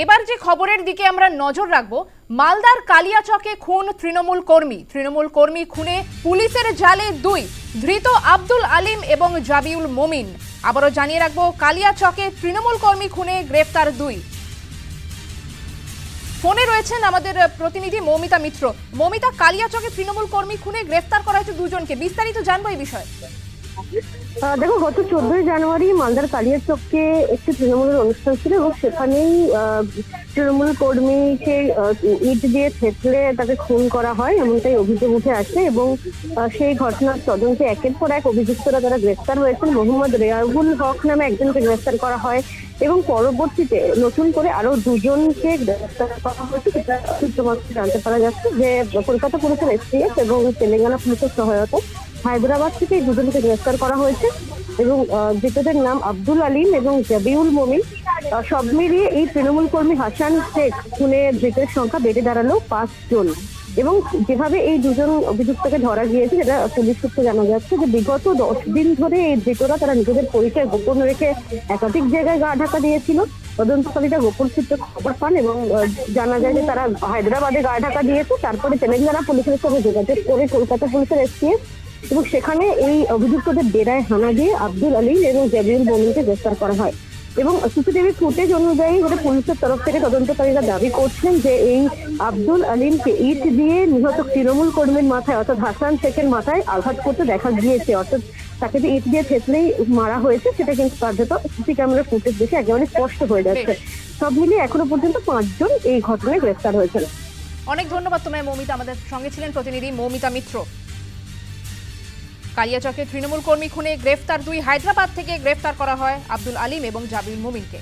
এবার যে খবরের দিকে আমরা নজর রাখব, মালদার কালিয়াচকে খুন তৃণমূল কর্মী। তৃণমূল কর্মী খুনে পুলিশের জালে দুই, ধৃত আব্দুল আলিম এবং জাবিউল মোমিন। আবারও জানিয়ে রাখব, কালিয়াচকে তৃণমূল কর্মী খুনে গ্রেফতার দুই। ফোনে রয়েছেন আমাদের প্রতিনিধি মৌমিতা মিত্র। মৌমিতা, কালিয়াচকে তৃণমূল কর্মী খুনে গ্রেফতার করা হয়েছে দুজনকে। বিস্তারিত জানব এই বিষয়ে। দেখো, গত চোদ্দই জানুয়ারি মালদার কালিয়াচককে একটি তৃণমূলের অনুষ্ঠান ছিল এবং সেখানেই তৃণমূল কর্মীকে ইট দিয়ে থেতলে তাকে খুন করা হয়, এমনটাই অভিযোগ উঠে আসে এবং সেই ঘটনার তদন্তে একের পর এক অভিযুক্তরা তারা গ্রেফতার হয়েছেন। মোহাম্মদ রেয়াবুল হক নামে একজনকে গ্রেফতার করা হয় এবং পরবর্তীতে নতুন করে আরও দুজনকে গ্রেফতার করা হয়েছে। সেটা সূত্র জানতে পারা যাচ্ছে যে কলকাতা পুলিশের এসটিএফ এবং তেলেঙ্গানা পুলিশের সহায়তায় হায়দ্রাবাদ থেকে এই দুজনকে গ্রেফতার করা হয়েছে এবং ধৃতদের নাম আব্দুল আলিম এবং জাবিউল মমিন। সব মিলিয়ে এই তৃণমূল কর্মী হাসান শেখ খুনে ধৃতের সংখ্যা বেড়ে দাঁড়াল পাঁচজন এবং যেভাবে এই দুজন অভিযুক্তকে ধরা গিয়েছে যেটা পুলিশ সূত্রে জানা যাচ্ছে যে বিগত দশ দিন ধরে এই ধৃতরা তারা নিজেদের পরিচয় গোপন রেখে একাধিক জায়গায় গা ঢাকা দিয়েছিল। তদন্তকারীরা গোপন সূত্রে খবর পান এবং জানা যায় যে তারা হায়দ্রাবাদে গা ঢাকা দিয়েছে। তারপরে তেলেঙ্গানা পুলিশের সঙ্গে যোগাযোগ করে কলকাতা পুলিশের এসটিএফ এবং সেখানে এই অভিযুক্তদের ডেরায় হানা দিয়ে আব্দুল আলী এবং জাবিউল মমিনকে গ্রেফতার করা হয়। এবং সিসিটিভি ফুটেজ অনুযায়ী যেটা পুলিশের তরফ থেকে তদন্তকারীরা দাবি করছেন যে এই আব্দুল আলিমকে ইট দিয়ে নিহত তৃণমূল কর্মীর মাথায় অর্থাৎ হাসান শেখের মাথায় আঘাত করতে দেখা গিয়েছে। অর্থাৎ তাকে যে ইট দিয়ে থেতলেই মারা হয়েছে সেটা কিন্তু কার্যত সিসি ক্যামেরা ফুটেজ দেখে একেবারে স্পষ্ট হয়ে যাচ্ছে। সব মিলিয়ে এখনও পর্যন্ত পাঁচজন এই ঘটনায় গ্রেফতার হয়েছেন। অনেক ধন্যবাদ তোমায় মৌমিতা। আমাদের সঙ্গে ছিলেন প্রতিনিধি মৌমিতা মিত্র। কালিয়াচকে তৃণমূল কর্মী খুনে গ্রেফতার দুই হায়দ্রাবাদ থেকে গ্রেফতার করা হয় আব্দুল আলিম এবং জাবির মুমিনকে।